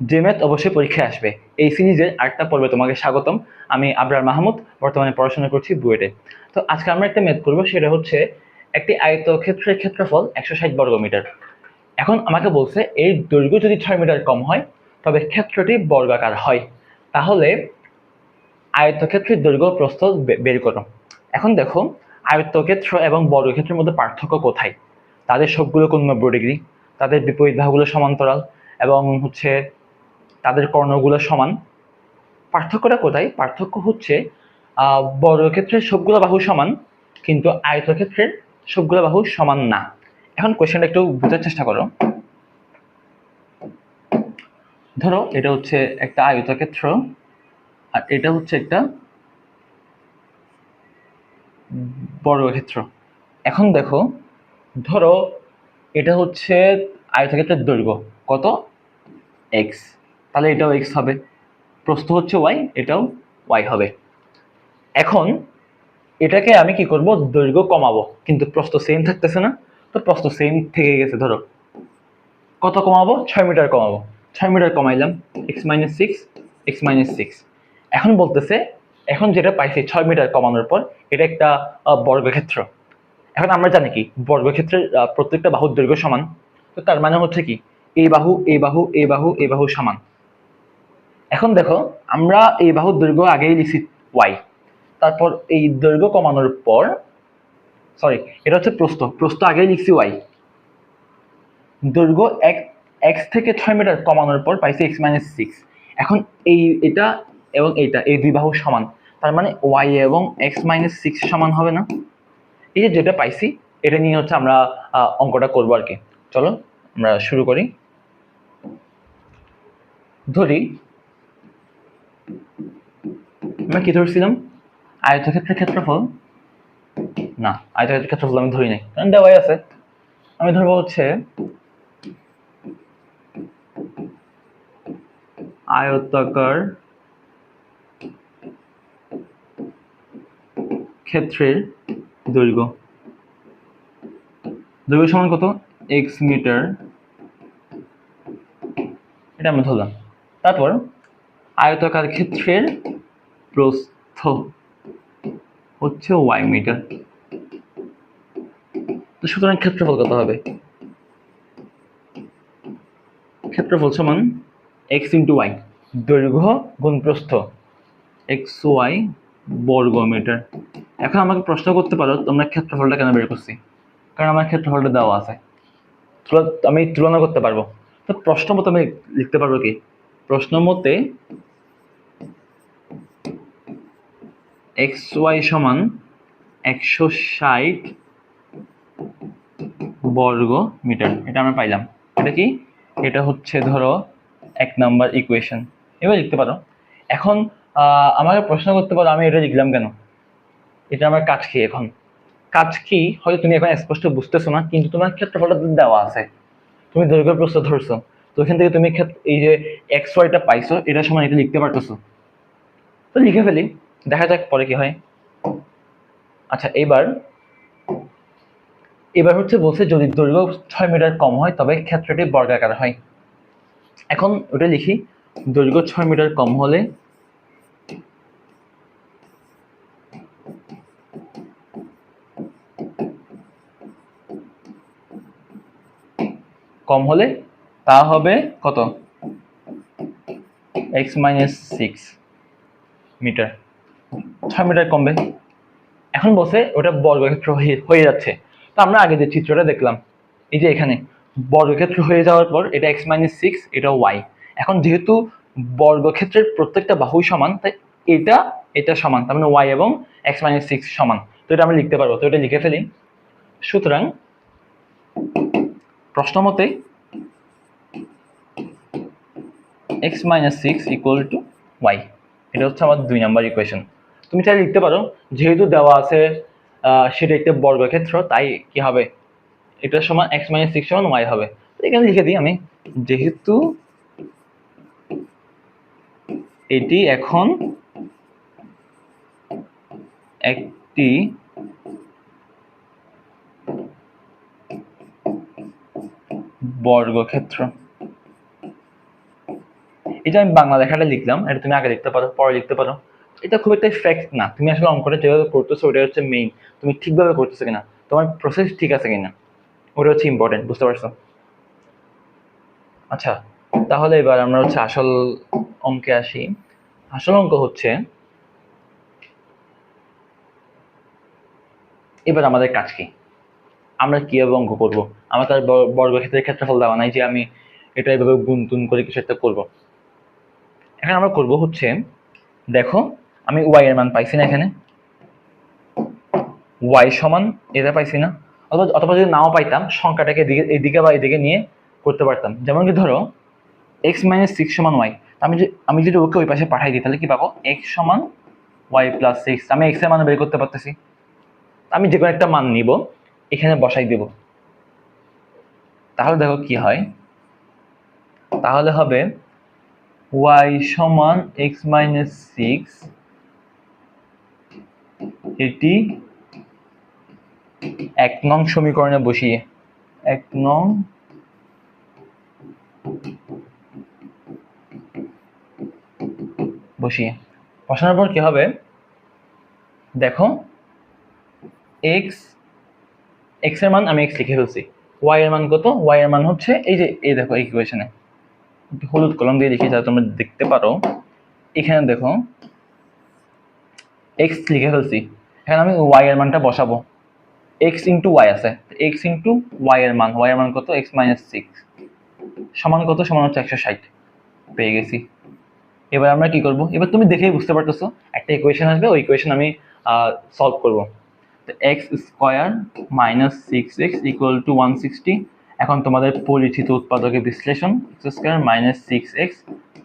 Math অবশ্যই পরীক্ষায় আসবে। এই সিরিজের আরেকটা পর্বে তোমাকে স্বাগতম। আমি আবরার মাহমুদ, বর্তমানে পড়াশোনা করছি বুয়েটে। তো আজকে আমরা একটা ম্যাথ করব, সেটা হচ্ছে একটি আয়তক্ষেত্রের ক্ষেত্রফল একশো ষাট বর্গ মিটার এখন আমাকে বলছে, এই দৈর্ঘ্য যদি ছয় মিটার কম হয়, তবে ক্ষেত্রটি বর্গাকার হয়। তাহলে আয়তক্ষেত্রের দৈর্ঘ্য প্রস্থ বের করো। এখন দেখো, আয়তক্ষেত্র এবং বর্গক্ষেত্রের মধ্যে পার্থক্য কোথায়? তাদের সবগুলো কোন নব্বই ডিগ্রি, তাদের বিপরীত ভাগগুলো সমান্তরাল, এবং হচ্ছে তাদের কর্ণগুলো সমান। পার্থক্যটা কোথায়? পার্থক্য হচ্ছে বর্গক্ষেত্রের সবগুলো বাহু সমান, কিন্তু আয়তক্ষেত্রের সবগুলো বাহু সমান না। এখন কোয়েশ্চেনটা একটু বোঝার চেষ্টা করো। ধরো, এটা হচ্ছে একটা আয়তক্ষেত্র, আর এটা হচ্ছে একটা বর্গক্ষেত্র। এখন দেখো, ধরো, এটা হচ্ছে আয়তক্ষেত্রের দৈর্ঘ্য। কত? এক্স তাহলে এটাও এক্স হবে। প্রস্থ হচ্ছে ওয়াই এটাও ওয়াই হবে। এখন এটাকে আমি কি করব? দৈর্ঘ্য কমাবো। কিন্তু প্রস্থ সেম থাকতেছে না। তো প্রস্থ সেম থেকে গেছে, ধরো। কত কমাবো? ছয় মিটার কমাবো। ছয় metre কমাইলাম। X minus six X minus six এখন বলতেছে, এখন যেটা পাইছি ছয় মিটার কমানোর পর, এটা একটা বর্গক্ষেত্র। এখন আমরা জানি কি? বর্গক্ষেত্রের প্রত্যেকটা বাহুর দৈর্ঘ্য সমান। তো তার মানে হচ্ছে কি? এই বাহু এই বাহু এই বাহু এই বাহু সমান। এখন দেখো, আমরা এই বাহুর দৈর্ঘ্য আগেই লিখছি ওয়াই তারপর এই দৈর্ঘ্য কমানোর পর সরি এটা হচ্ছে প্রস্থ প্রস্থ আগেই লিখছি ওয়াই দৈর্ঘ্য এক এক্স থেকে ছয় মিটার কমানোর পর পাইছি এক্স মাইনাস সিক্স এখন এই, এটা এবং এইটা, এই দুই বাহু সমান। তার মানে ওয়াই এবং এক্স মাইনাস সিক্স সমান হবে না। এই যে যেটা পাইছি, এটা নিয়ে হচ্ছে আমরা অঙ্কটা করব আর কি। চলো, আমরা শুরু করি। ধরি আমরা কি ধরছিলাম? আয়তক্ষেত্রের ক্ষেত্রফল? না, আয়তক্ষেত্রের ক্ষেত্রফল আমি ধরি নাই। কারণ দেওয়াই আছে। আমি ধরবো হচ্ছে আয়তাকার ক্ষেত্রের দৈর্ঘ্য। দৈর্ঘ্য সমান কত? এক্স মিটার এটা আমি ধরলাম। তারপর আয়তাকার ক্ষেত্রের প্রস্থ হচ্ছে ওয়াই মিটার তো সুতরাং ক্ষেত্রফল কত হবে? ক্ষেত্রফল সমান এক্স ইন্টু ওয়াই দৈর্ঘ্য গুণ প্রস্থ এক্স ওয়াই বর্গ মিটার এখন আমাকে প্রশ্ন করতে পারো, তোমরা ক্ষেত্রফলটা কেন বের করছি? কারণ আমার ক্ষেত্রফলটা দেওয়া আছে। আমি তুলনা করতে পারব। তো প্রশ্ন মতো আমি লিখতে পারব কি? প্রশ্ন মতে এক্স ওয়াই সমান একশো ষাট বর্গ মিটার। এটা আমরা পাইলাম। এটা কি? এটা হচ্ছে ধরো এক নাম্বার ইকুয়েশন এবার লিখতে পারো। এখন আমাকে প্রশ্ন করতে পারো, আমি এটা লিখলাম কেন? এটা আমার কাজ কি এখন? কাজ কি? হয়তো তুমি এখন স্পষ্ট বুঝতেছো না, কিন্তু তোমার ক্ষেত্রফলটা দেওয়া আছে। তুমি দৈর্ঘ্য প্রস্থ ধরছো। তো এখান থেকে তুমি এই যে এক্স ওয়াইটা পাইছো এটার সময় এটা লিখতে পারতেছো। তো লিখে ফেলি। দেখা যাক পরে কি হয়। আচ্ছা এবার এবার হচ্ছে বলছে যদি দৈর্ঘ্য ছয় মিটার কম হয়, তবে ক্ষেত্রটি বর্গাকার হয়। এখন ওটা লিখি, দৈর্ঘ্য ছয় মিটার কম হলে কম হলে তা হবে কত? X minus six metre. ছয় মিটার কমবে। এখন বসে ওটা বর্গক্ষেত্র হয়ে যাচ্ছে। তো আমরা আগে যে চিত্রটা দেখলাম, এই যে এখানে, বর্গক্ষেত্র হয়ে যাওয়ার পর এটা এক্স মাইনাস সিক্স এটা ওয়াই এখন যেহেতু বর্গক্ষেত্রের প্রত্যেকটা বাহু সমান, তাই এটা এটা সমান, তার মানে ওয়াই এবং এক্স মাইনাস সিক্স সমান। তো এটা আমরা লিখতে পারব, তো এটা লিখে ফেলি। সুতরাং, প্রশ্ন মতে X minus six equal to Y এটা হচ্ছে আমার দুই নাম্বার ইকুয়েশন তুমি চাইলে লিখতে পারো, যেহেতু দেওয়া আছে সেটা একটা বর্গক্ষেত্র তাই কি হবে? এটার সমান এক্স মাইনাস সিক্স সমান ওয়াই হবে। এখানে লিখে দিই আমি, যেহেতু এটি এখন একটি বর্গক্ষেত্র এটা আমি বাংলা লেখাটা লিখলাম, এটা তুমি আগে লিখতে পারো, পরে লিখতে পারো। এটা খুব একটা ফ্যাক্ট না। তুমি আসলে অঙ্কটা যেভাবে করতেছো ওটা হচ্ছে মেইন তুমি ঠিকভাবে করতেছো কিনা, তোমার প্রসেস ঠিক আছে কিনা, ওটা হচ্ছে ইম্পর্টেন্ট বুঝতে পারছ? আচ্ছা তাহলে এবার আমরা হচ্ছে আসল অঙ্কে আসি। আসল অঙ্ক হচ্ছে, এবার আমাদের কাজ কি? আমরা কীভাবে অঙ্ক করব? আমার তার বর্গক্ষেত্রের ক্ষেত্রফল দেওয়া নাই যে আমি এটা এভাবে গুনতুন করে কিছু একটা করব। এখন আমরা করব হচ্ছে, দেখো আমি ওয়াই এর মান পাইছি না এখানে। ওয়াই সমান এটা পাইছি না। অথবা অথবা যদি নাও পাইতাম, সংখ্যাটাকে এদিকে এদিকে বা এদিকে নিয়ে করতে পারতাম। যেমন কি ধরো এক্স মাইনাস সিক্স সমান ওয়াই আমি যে আমি যদি ওকে ওই পাশে পাঠাই দিই, তাহলে কি পাবো? এক্স সমান ওয়াই প্লাস সিক্স আমি এক্সের মান বের করতে পারতেছি। আমি যে কোনো একটা মান নিব, এখানে বসাই দেব। তাহলে দেখো কি হয়। তাহলে হবে ওয়াই সমান এক্স মাইনাস সিক্স এটি এক নং সমীকরণে বসিয়ে, এক নং বসিয়ে। বসানোর পর কি হবে? দেখো এক্স এক্সের মান আমি এক্স লিখে ফেলছি। ওয়াই এর মান কত? ওয়াই এর মান হচ্ছে এই যে, এই দেখো এই ইকুয়েশনে হলুদ কলম দিয়ে লিখি যাতে তোমরা দেখতে পারো। এখানে দেখো এক্স লিখে ফেলছি। এখানে আমি ওয়াই এর মানটা বসাবো। এক্স ইন্টু ওয়াই আছে। এক্স ইন্টু ওয়াই এর মান ওয়াই এর মান কত? এক্স মাইনাস সিক্স সমান কত? সমান হচ্ছে একশো ষাট। পেয়ে গেছি। এবার আমরা কি করব? এবার তুমি দেখেই বুঝতে পারতেছো, একটা ইকুয়েশন আসবে, ওই ইকুয়েশন আমি সলভ করব। তো X square minus six X equal to one sixty এখন তোমাদের পরিচিত উৎপাদকের বিশ্লেষণ X square minus six X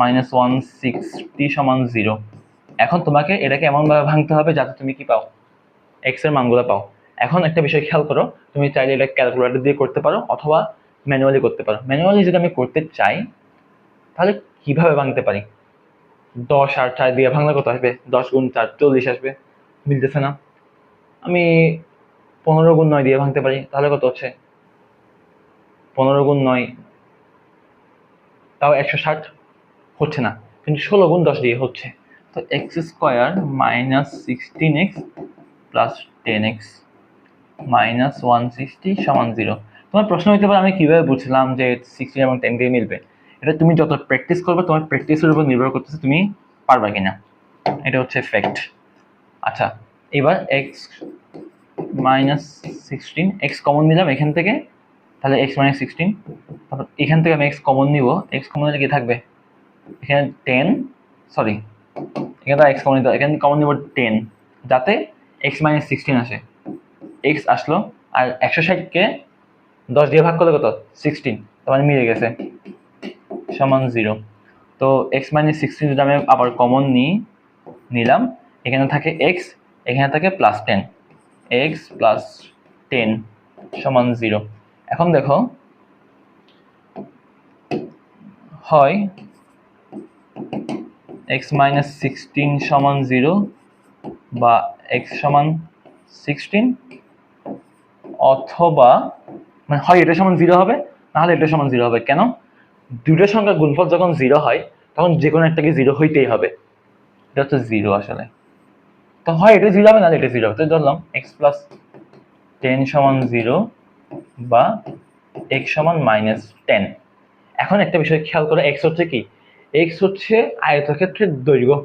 minus one sixty সমান জিরো এখন তোমাকে এটাকে এমনভাবে ভাঙতে হবে যাতে তুমি কি পাও? এক্সের মানগুলো পাও। এখন একটা বিষয় খেয়াল করো, তুমি চাইলে এটা ক্যালকুলেটর দিয়ে করতে পারো অথবা ম্যানুয়ালি করতে পারো। ম্যানুয়ালি যদি আমি করতে চাই, তাহলে কীভাবে ভাঙতে পারি? দশ আর চার দিয়ে ভাঙলে কত আসবে? দশ গুণ চার, চল্লিশ আসবে। মিলতেছে না। আমি পনেরো গুণ নয় দিয়ে ভাঙতে পারি, তাহলে কত হচ্ছে? পনেরো গুণ নয়, তাও একশো ষাট হচ্ছে না। কিন্তু ষোলো গুণ দশ দিয়ে হচ্ছে। তো X square minus sixteen X plus ten X minus one sixty সমান জিরো তোমার প্রশ্ন হতে পারে, আমি কীভাবে বুঝলাম যে সিক্সটিন এবং টেন দিয়ে মিলবে? এটা তুমি যত প্র্যাকটিস করবে, তোমার প্র্যাকটিসের উপর নির্ভর করতেছে তুমি পারবা কিনা। এটা হচ্ছে ফ্যাক্ট আচ্ছা এবার X minus sixteen X common নিলাম এখান থেকে। তাহলে এক্স মাইনাস সিক্সটিন তারপর এখান থেকে আমি এক্স কমন নিব। এক্স কমন নিলে কি থাকবে? এখানে টেন সরি এখানে এক্স কমন নিতে এখানে কমন নিব টেন যাতে এক্স মাইনাস সিক্সটিন আসে এক্স আসলো, আর একশো ষাটকে দশ দিয়ে ভাগ করলে কত? সিক্সটিন তার মানে মিলে গেছে সমান জিরো তো এক্স মাইনাস সিক্সটিন যদি আমি আবার কমন নিই, নিলাম, এখানে থাকে এক্স এখানে থাকে plus ten X plus ten সমান জিরো এখন দেখো, হয় এক্স মাইনাস সিক্সটিন সমান জিরো বা এক্স সমান সিক্সটিন অথবা মানে হয় এটা সমান জিরো হবে নাহলে এটা সমান জিরো হবে। কেন? দুটো সংখ্যার গুণফল যখন জিরো হয়, তখন যে কোনো একটাকে জিরো হইতেই হবে। এটা হচ্ছে জিরো আসলে। তো হয় এটা জিরো হবে নাহলে এটা জিরো হবে। তো ধরলাম এক্স প্লাস টেন সমান জিরো বা এক্স সমান মাইনাস টেন এখন একটা বিষয় খেয়াল করে এক্স হচ্ছে কি? এক্স হচ্ছে আয়তক্ষেত্রের দৈর্ঘ্য।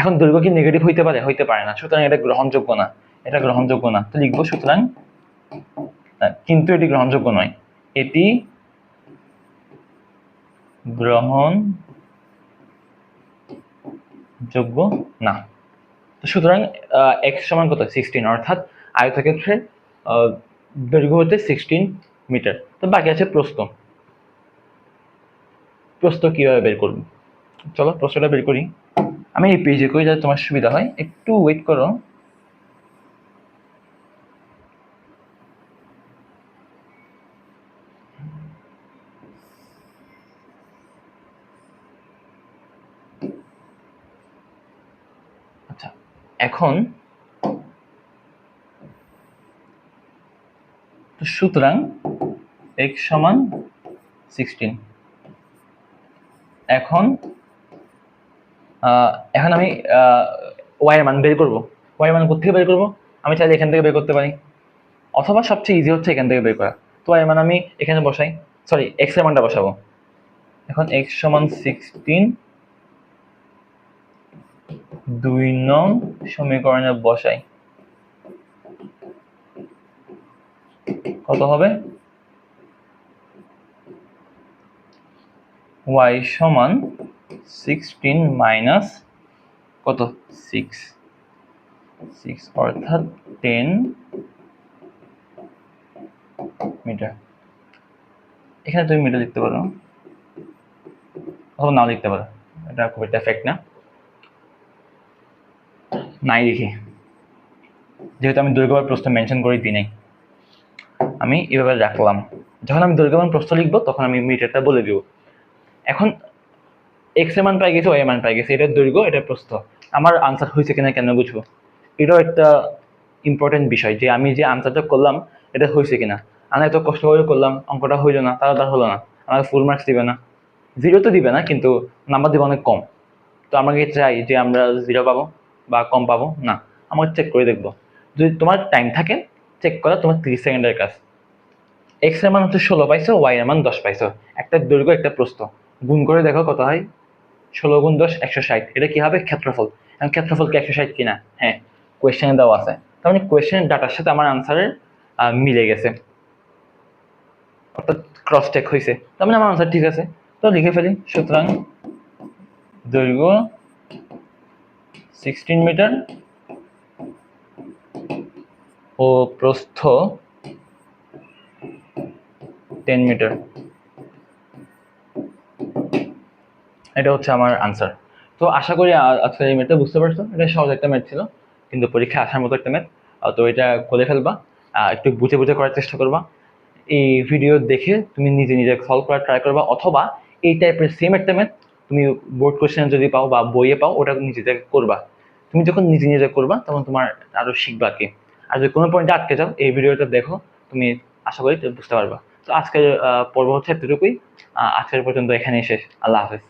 এখন দৈর্ঘ্য কি নেগেটিভ হইতে পারে? হইতে পারে না। সুতরাং এটা গ্রহণযোগ্য না। এটা গ্রহণযোগ্য না। তো লিখব সুতরাং কিন্তু এটি গ্রহণযোগ্য নয়। এটি গ্রহণ যোগ্য না। তো সুতরাং এক্স সমান কত? সিক্সটিন অর্থাৎ আয়তক্ষেত্রের দৈর্ঘ্য হচ্ছে সিক্সটিন মিটার। তো বাকি আছে প্রস্থ। প্রস্থ কীভাবে বের করব? চলো প্রশ্নটা বের করি। আমি এই পেজে করি যাতে তোমার সুবিধা হয়। একটু ওয়েট করো। আচ্ছা এখন তো সুতরাং x সমান সিক্সটিন এখন এখন আমি ওয়াইয়ের মান বের করব। ওয়াইয়ের মান কোথেকে বের করব? আমি চাইলে এখান থেকে বের করতে পারি। অথবা সবচেয়ে ইজি হচ্ছে এখান থেকে বের করা। তো ওয়াইয়ের মান আমি এখানে বসাই। সরি এক্সের মানটা বসাবো। এখন এক্স সমান সিক্সটিন দুই নং সমীকরণে বসাই। কত হবে? ওয়াই সমান সিক্সটিন মাইনাস কত? সিক্স সিক্স অর্থাৎ টেন মিটার। এখানে তুমি মিটার লিখতে পারো। অথবা নাও লিখতে পারো। এটা খুব একটা এফেক্ট না। নাই লিখি যেহেতু আমি দৈর্ঘ্যবার প্রশ্ন মেনশন করে, দিই নাই। আমি এভাবে রাখলাম। যখন আমি দৈর্ঘ্যমান প্রশ্ন লিখব, তখন আমি মিটারটা বলে দিব। এখন এক্সের মান পাই গেছি ওয়াই মান পাই গেছি এটার দৈর্ঘ্য এটার প্রস্থ আমার আনসার হয়েছে কিনা কেন বুঝব এটাও একটা ইম্পর্টেন্ট বিষয়, যে আমি যে আনসারটা করলাম এটা হয়েছে কিনা। আমি এত কষ্ট করে করলাম অঙ্কটা হইল না তারা তার হলো না। আমাকে ফুল মার্কস দিবে না। জিরো তো দিবে না, কিন্তু নাম্বার দিবে অনেক কম। তো আমাকে চাই যে আমরা জিরো পাবো বা কম পাবো না। আমাকে চেক করে দেখব। যদি তোমার টাইম থাকে চেক করা তোমার তিরিশ সেকেন্ডের কাজ। এক্সের মান হচ্ছে ষোলো পাইছো ওয়াই এর মান দশ পাইছো। একটা দৈর্ঘ্য একটা প্রস্থ গুণ করে দেখো কত হয়। ষোলো গুণ দশ, একশো ষাট। এটা কি হবে? ক্ষেত্রফল। এখন ক্ষেত্রফল কি একশো ষাট কিনা? হ্যাঁ কোয়েশ্চেনে দেওয়া আছে। তার মানে কোয়েশ্চেনের ডাটার সাথে আমার আনসারের মিলে গেছে। অর্থাৎ ক্রস চেক হয়েছে তার মানে আমার আনসার ঠিক আছে। তো লিখে ফেলি। সুতরাং দৈর্ঘ্য সিক্সটিন মিটার ও প্রস্থ টেন মিটার এটা হচ্ছে আমার আনসার তো আশা করি আ- আজকের এই ম্যাথটা বুঝতে পারছ। এটা সহজ একটা ম্যাথ ছিল, কিন্তু পরীক্ষায় আসার মতো একটা ম্যাথ তো এটা করে ফেলবা। একটু বুঝে বুঝে করার চেষ্টা করবা। এই ভিডিও দেখে তুমি নিজে নিজে সলভ করার ট্রাই করবা, অথবা এই টাইপের সেম একটা ম্যাথ তুমি বোর্ড কোশ্চেন যদি পাও বা বইয়ে পাও, ওটা নিজে থেকে করবা। তুমি যখন নিজে নিজে করবা, তখন তোমার আরও শিখবা কি। আর যদি কোনো পয়েন্টে আটকে যাও, এই ভিডিওটা দেখো, তুমি আশা করি বুঝতে পারবা। তো আজকের পর্ব হচ্ছে এতটুকুই। আজকের পর্যন্ত এখানেই শেষ। আল্লাহ হাফেজ।